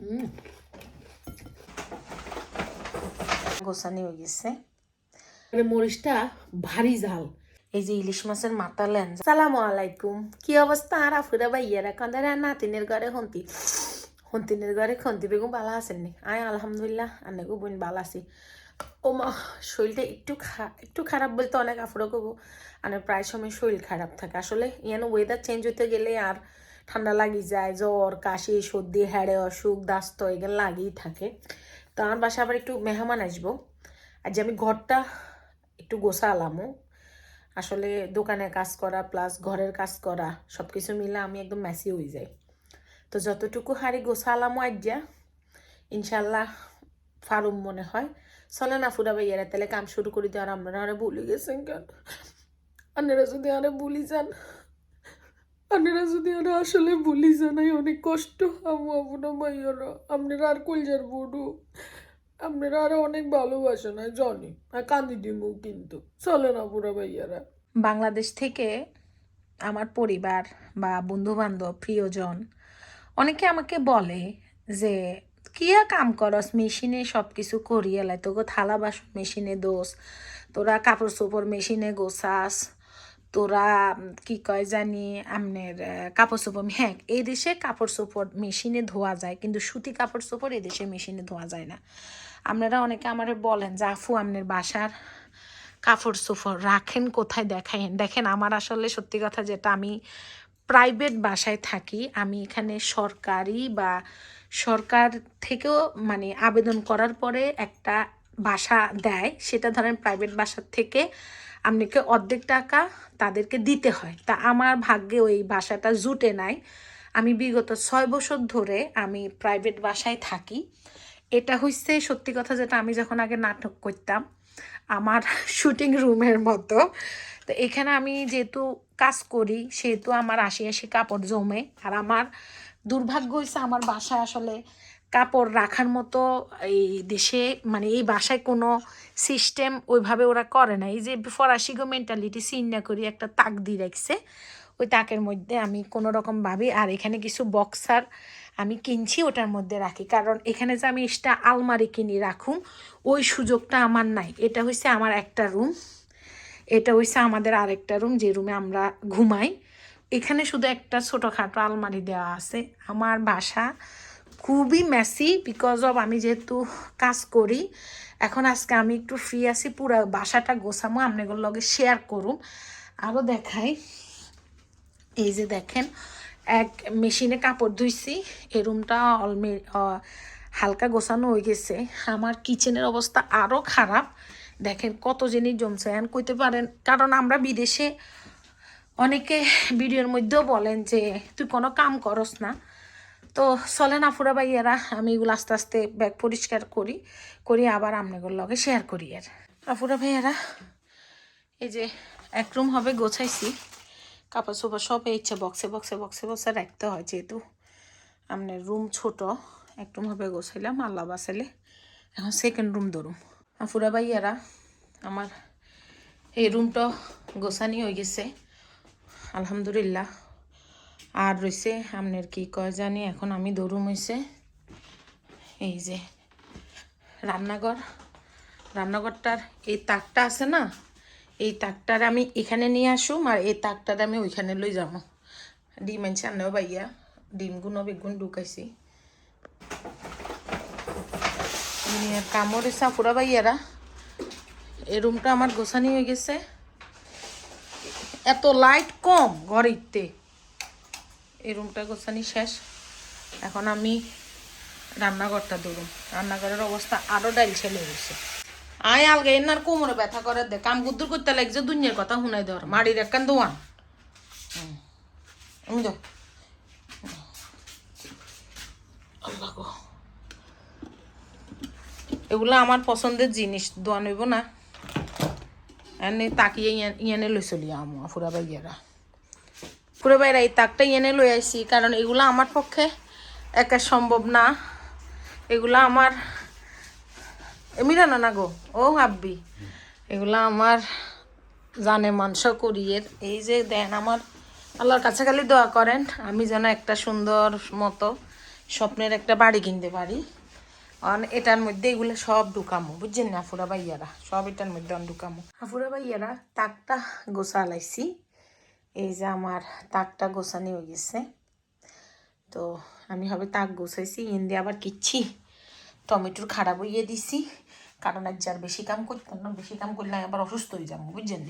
হুম গোসানি হয়ে গেছে। মানে মরিচটা ভারী ঝাল। এই যে ইলিশ মাছের মাথা লেন সালামু আলাইকুম। কি অবস্থা? আর আফুরা ভাইয়ারা কান্দারে নাতিনের ঘরে হন্তি হন্তিনের ঘরে খন্তি বেগুন বালা আছেন নি? আয় আলহামদুলিল্লাহ আনেগো বোন বালা আছি। ও মা শরীরটা একটু খা একটু খারাপ বলতে অনেক আফুরা করব আর প্রায় সময় শরীর খারাপ থাকে। আসলে ইয়ানো ওয়েদার চেঞ্জ হতে গেলে আর ঠান্ডা লাগি যায়, জ্বর, কাশি, সর্দি, হ্যাড়ে, অসুখ, দাস্ত এগুলো লাগিই থাকে। তো আমার বাসা আবার একটু মেহমান আসব। আর যে আমি ঘরটা একটু গোছালামও। আসলে দোকানে কাজ করা প্লাস ঘরের কাজ করা সব কিছু মিলে আমি একদম ম্যাসি হয়ে যাই। তো যতটুকু হারি গোছালামও আজ্ঞা ইনশাল্লাহ ফারুম মনে হয়। চলে না ফুরা ভাইয়ারা, তাহলে কাম শুরু করে দেওয়ার আপনারা আরে ভুলে গেছেন কেন? আপনারা যদি আরে ভুলি যান। আপনারা যদি আরে আসলে বলি জানাই অনেক কষ্ট। আমু আপনার ভাইয়ারা, আপনারা আর কলজার বড়ু। আপনারা আরও অনেক ভালোবাসেন আমি জনি। আর কান্দি দিমু কিন্তু। চলে না ভাইয়ারা। বাংলাদেশ থেকে আমার পরিবার বা বন্ধু বান্ধব প্রিয়জন, অনেকে আমাকে বলে যে কিয়া কাম করস? মেশিনে সব কিছু করি এলাই তোকে থালা, বাসন, মেশিনে দোষ। তোরা কাপড় চোপড় মেশিনে গোছাস। তোরা কি কয় জানি, আমনের কাপড় চোপড় হ্যাঁ এই দেশে কাপড় চোপড় মেশিনে ধোয়া যায়, কিন্তু সুতি কাপড় চোপড় এই দেশে মেশিনে ধোয়া যায় না। আপনারা অনেকে আমারে বলেন যে, আফু আপনার বাসার কাপড় চোপড় রাখেন, কোথায় দেখাইন দেখেন, আমার আসলে সত্যি কথা যেটা, আমি প্রাইভেট বাসায় থাকি, আমি এখানে সরকারি বা সরকার থেকেও মানে আবেদন করার পরে একটা বাসা দেয়, সেটা ধরেন প্রাইভেট বাসার থেকে আপনাকে অর্ধেক টাকা তাদেরকে দিতে হয়। তা আমার ভাগ্যে ওই বাসাটা জুটে নাই। আমি বিগত ছয় বছর ধরে আমি প্রাইভেট বাসায় থাকি। এটা হচ্ছে সত্যি কথা যেটা আমি যখন আগে নাটক করতাম, আমার শুটিং রুমের মতো। তো এখানে আমি যেহেতু কাজ করি, সেহেতু আমার আশি আশি কাপড় জমে। আর আমার দুর্ভাগ্য হয়েছে আমার বাসায় আসলে কাপড় রাখার মতো এই দেশে মানে এই বাসায় কোনো সিস্টেম ওইভাবে ওরা করে না। এই যে ফরাসিগো মেন্টালিটি না করি একটা তাক দিয়ে রাখছে, ওই তাকের মধ্যে আমি কোনো রকম ভাবি, আর এখানে কিছু বক্সার আমি কিনছি ওটার মধ্যে রাখি। কারণ এখানে যে আমি এক্সট্রা আলমারি কিনি রাখুম, ওই সুযোগটা আমার নাই। এটা হচ্ছে আমার একটা রুম এটা হচ্ছে আমাদের আরেকটা রুম যে রুমে আমরা ঘুমাই। এখানে শুধু একটা ছোটোখাটো আলমারি দেওয়া আছে। আমার বাসা খুবই মেসি বিকজ অফ আমি যেহেতু কাজ করি। এখন আজকে আমি একটু ফ্রি আছি, পুরো বাসাটা গোছামো, আপনাদের লগে শেয়ার করুম আরও দেখাই। এই যে দেখেন, এক মেশিনে কাপড় ধুইছি এই রুমটা অলমে হালকা গোছানো হয়ে গেছে। আমার কিচেনের অবস্থা আরও খারাপ। দেখেন কত জিনিস জমছে এখন কইতে পারেন, কারণ আমরা বিদেশে অনেকে ভিডিওর মধ্যেও বলেন যে, তুই কোনো কাম করস না। তো চলে না ফুরা ভাইয়ারা, আমি এগুলো আস্তে আস্তে ব্যাগ পরিষ্কার করি করি আবার আপনাদের লগে শেয়ার করি আর। আফুরা ভাইয়ারা, এই যে এক রুম হবে গোছাইছি, কাপড় চোপড় সব ইচ্ছে বক্সে বক্সে বক্সে বক্সে রাখতে হয় যেহেতু আপনার রুম ছোট, এক রুম হবে গোছাইলাম আল্লাহ বাসাইলে এখন সেকেন্ড রুম ধরুম। আফুরা ভাইয়ারা, আমার এই রুমটা গোছানি হয়ে গেছে, আলহামদুলিল্লাহ। আর রয়েছে আপনার কি কয় জানি, এখন আমি দৌড়ুম হয়েছে এই যে, রান্নাঘর। রান্নাঘরটার এই তাকটা আছে না, এই তাকটার আমি এখানে নিয়ে আসুম আর এই তাকটার আমি ওইখানে লই যাব। ডিম আনছি আনেও বাইয়া ডিমগুলো বেগুন ঢুকাইছি। কামড়ে সাফুরা বাইয়ারা এই রুমটা আমার গোছানি হয়ে গেছে। এত লাইট কম ঘরেতে এই রুমটা গোছানি শেষ। এখন আমি রান্নাঘরটা ধরুন রান্নাঘরের অবস্থা আরও ডাইল ছেলে হয়েছে আয় আলগে, এনার কোমরে ব্যথা করে দে। কাম গুদ্দুর করতে লাগছে, দুনিয়ার কথা শুনাই ধর মাড়ির একখান দোয়ান। এগুলো আমার পছন্দের জিনিস, দোয়ান হইব না। এনে তাকিয়ে ইয়া- ইয়ানে লই চলি আমো ফুরা বাইয়ারা ফুরা বাইরা এই তাকটা এনে লই আইছি, কারণ এগুলো আমার পক্ষে একা সম্ভব না। এগুলো আমার এমিরানো না গো? ও আব্বি। এগুলো আমার জানে মাংস করিয়ের এই যে দেন আমার, আল্লাহর কাছে খালি দোয়া করেন, আমি যেন একটা সুন্দর মতো স্বপ্নের একটা বাড়ি কিনতে পারি। অন, এটার মধ্যে এগুলো সব ঢুকামো, বুঝছেন না, আফুরা ভাইয়ারা? সব এটার মধ্যে ঢুকামো। আফুরা ভাইয়ারা, তাকটা গোসা লাইছি এই যে আমার তাকটা গোছানি হয়ে গেছে। তো আমি হবে তাক গোছাইছি, ইন্দি আবার কিচ্ছি টমেটোর খারাপ হইয়ে দিছি। কারণ আজ আর বেশি কাম করতাম না, বেশি কাম করলে আবার অসুস্থ হয়ে যাব, বুঝছেন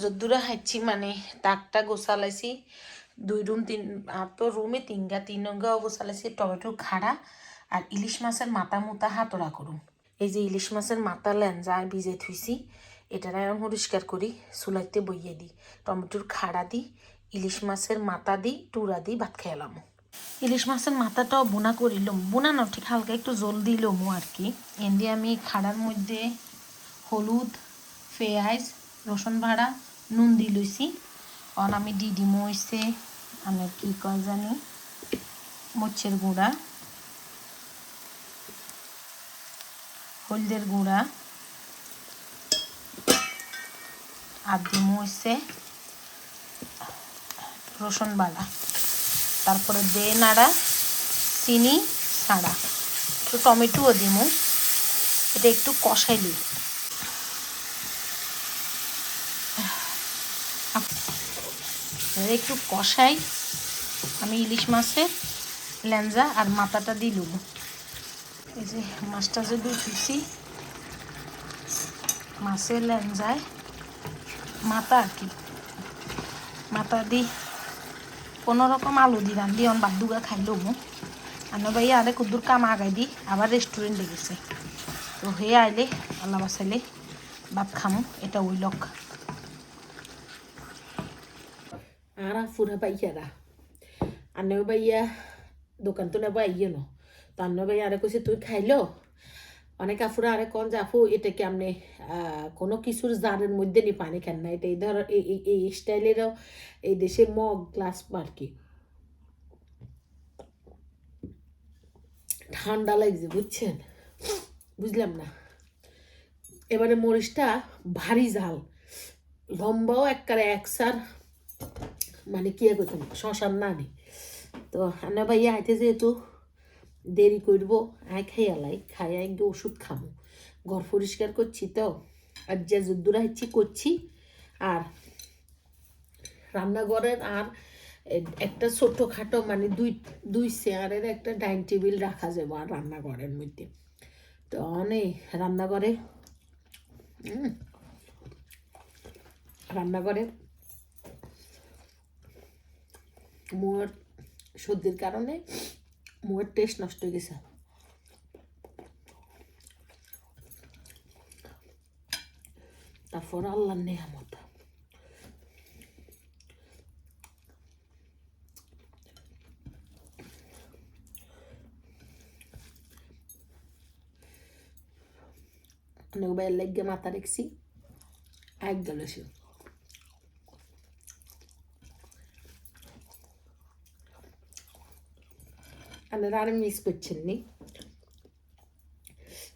যদ্দূরা হাঁটছি মানে তাকটা গোছালাইছি, দুই রুম, তিন, আর তো রুমে তিনগা তিন গাও গোছালাইছি টমেটোর খাড়া আর ইলিশ মাছের মাথা মুতা হাতড়া করুন এই যে ইলিশ মাছের মাথা লেঞ্জা ভিজে থুইছি এটার এখন পরিষ্কার করি চুলাইতে বইয়ে দিই। টমেটোর খাড়া দিই, ইলিশ মাছের মাথা দিই, টুরা দিই, ভাত খেলাম ইলিশ মাছের মাথাটাও বোনা করিলাম বোনা না, ঠিক হালকা একটু জল দিলাম আর কি। এন দিয়ে আমি খাড়ার মধ্যে হলুদ, পেঁয়াজ, রসুন ভাড়া, নুন দি লইছি। অন আমি ডিডি মইছে আমি কি কয় জানি, মরিচের গুঁড়া, হলদের গুঁড়া আর দিমু হইছে রসুন বাড়া তারপরে দে নাড়া, চিনি ছাড়া একটু টমেটোও দিমু এটা একটু কষাই কষাইলি একটু কষাই। আমি ইলিশ মাছের লেঞ্জা আর মাথাটা দিলুম এই যে মাছটা যে দুই মাছের লেঞ্জায় মাথা আর কি। মাথা দি কোনো রকম আলু দি রান্ধি অন বাদ দুগা খাইলো আনো ভাই আরে কুদ্দুর কাম আগাই দি আবার রেস্টুরেন্টে গেছে। তো হে আইলে আল্লাহ বাসাইলে ভাত খামো, এটা ওই লক আর ফুরা পাইয়ারা আন্নেও বাইয়া দোকান তো নেব আইয়ে ন তো আন্নে ভাই আরে কইছে তুই খাইলো অনেক আফুরা আরে কন যে আফু, এটা কি আপনি কোনো কিছুর জারের মধ্যে নি পানি খান না? এটা এই ধর, এই স্টাইলেরও এই দেশে মগ, গ্লাস আর কি। ঠান্ডা লাগছে, বুঝছেন? বুঝলাম না। এবারে মরিচটা ভারী ঝাল। লম্বাও একবারে একসার মানে কি করতাম শ্মশান না নি তো আনা ভাইয়া আইতে যেহেতু দেরি করব। আয় খাইয়ালাই খাইয়া একটু ওষুধ খাব। ঘর পরিষ্কার করছি তো, আর যে যদ্দুরা হচ্ছে করছি। আর রান্নাঘরের আর একটা ছোটোখাটো মানে দুই দুই চেয়ারের একটা ডাইনিং টেবিল রাখা যাবে আর রান্নাঘরের মধ্যে। তো অনেক রান্নাঘরে রান্নাঘরে মোর সর্দির কারণে মোর টেস্ট নষ্ট হয়ে গেছে। তারপর আল্লাহ নেহামত অনেক বাইর লাগিয়ে মাথা রেখছি এক গেল সে আপনারা মিস করছেন নি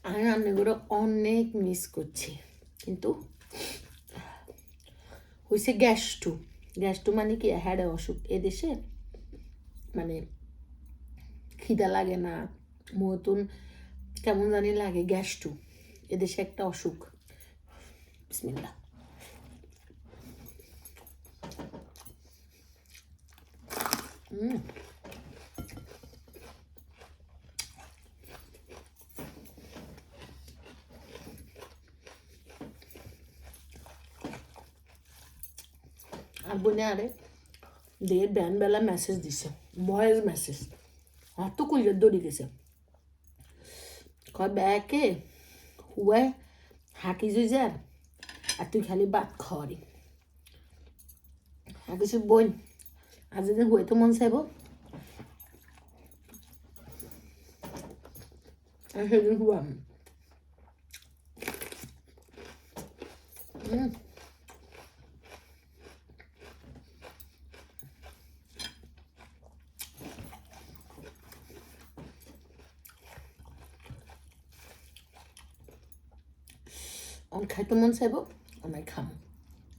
আমি রান্নাগুলো অনেক মিস করছি কিন্তু হয়েছে গ্যাস টু গ্যাস টু মানে কি হ্যাডে অসুখ এদেশে মানে খিদা লাগে না মতন কেমন জানি লাগে গ্যাস টু এদেশে একটা অসুখ বিসমিল্লা হুম আর বোনে আরে দিয়ে বেলা মেসেজ দিছে। ভয়েস মেসেজ অত কইলে দৌড়ি গেছে। কয়, ব্যাকে হুয়ায় হাঁকি জুইজার আর তুই খালি ভাত খাওয়ারি আর কিছু বোন আজ যদি হুয়ে তো মন চাইব আর সেদিন হুয়াম হুম অন খাইতে মন চাইব আমি খাম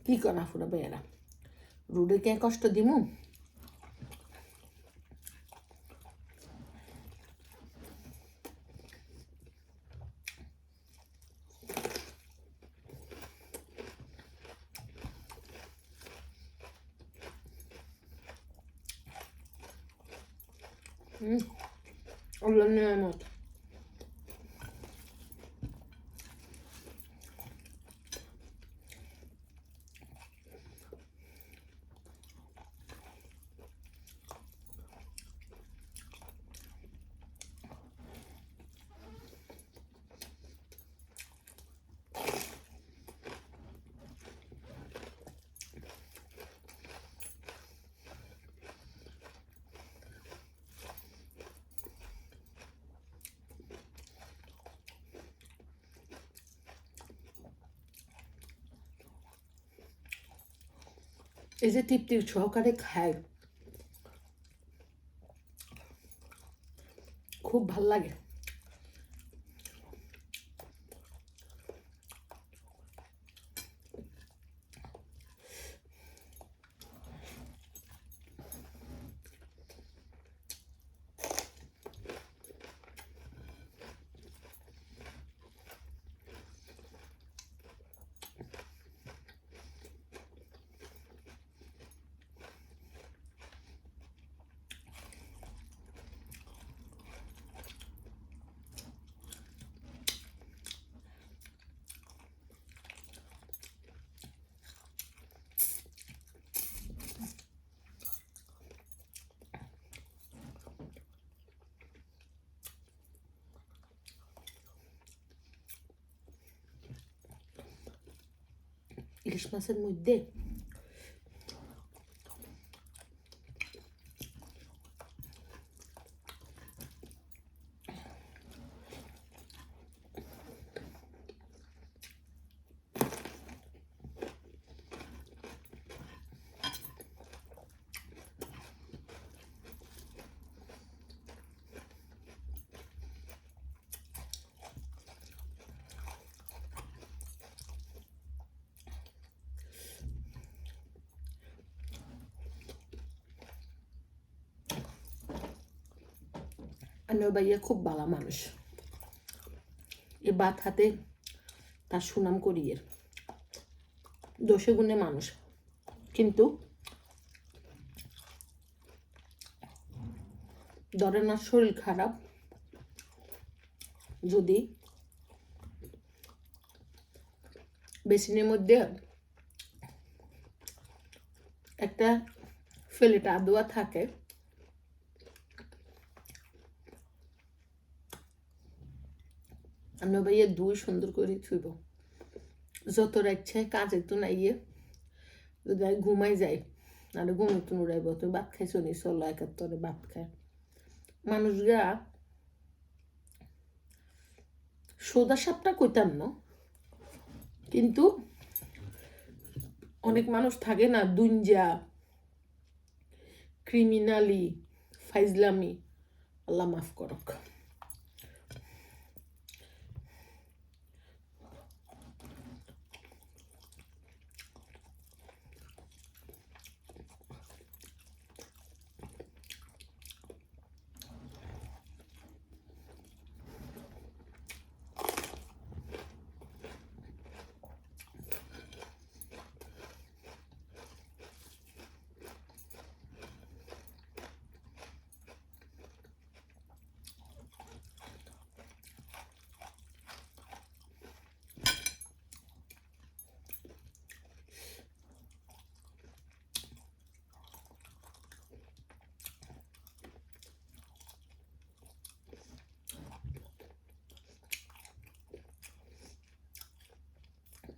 কি করা ফুরাবে এরা রোডে কে কষ্ট দিমু Mm. Alla nömot. নিয়ামত এই যে তৃপ্তির সহকারে খায় খুব ভালো লাগে ইলিশ মধ্যে আনোর ভাইয়া খুব ভালো মানুষ। এ বাত হাতে তার সুনাম করিয়ে দোষে গুণে মানুষ। কিন্তু ধরে না শরীর খারাপ, যদি বেসিনের মধ্যে একটা ফেলেটা আদোয়া থাকে আমরা ভাইয়া দুই সুন্দর করে থুইব। যত রাখছে কাজে তো নাইয়ে যদি ঘুমাই যাই আর ঘুমে তো উড়াইব, তো ভাত খাইছো নি চলো একাত্তরে ভাত খায় মানুষরা সোদা সাপটা কইতাম না, কিন্তু অনেক মানুষ থাকে না দুঞ্জা ক্রিমিনালি, ফাইজলামি, আল্লাহ মাফ করক।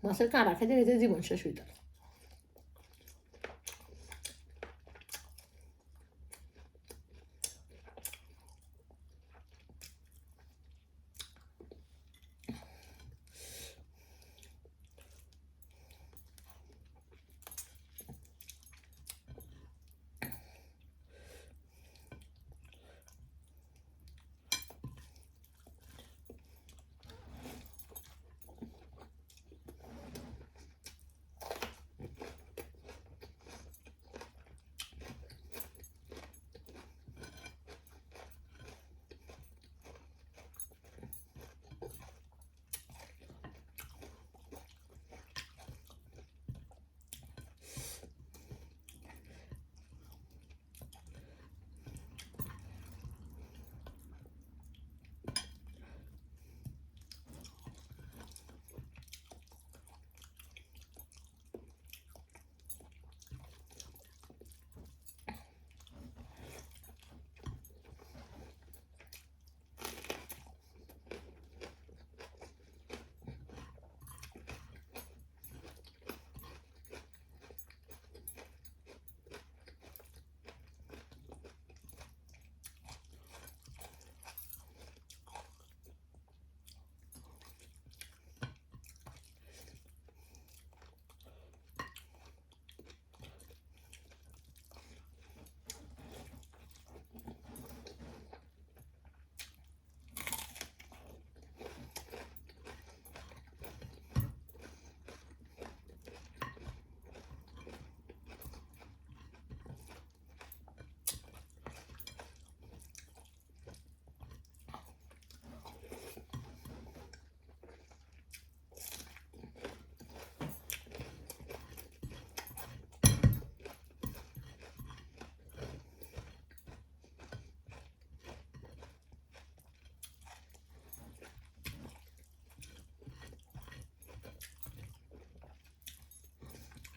মাছের কাঁড়া খেতে খেতে জীবন শেষ হইত।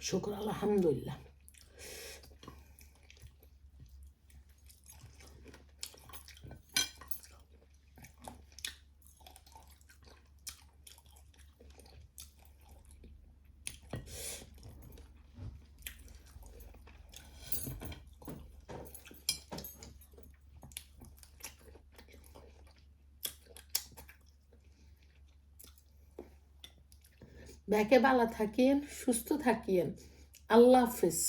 শুক্র আলহামদুলিল্লাহ ব্যাকে বালা থাকিয়েন সুস্থ থাকিয়েন আল্লাহ হাফিজ।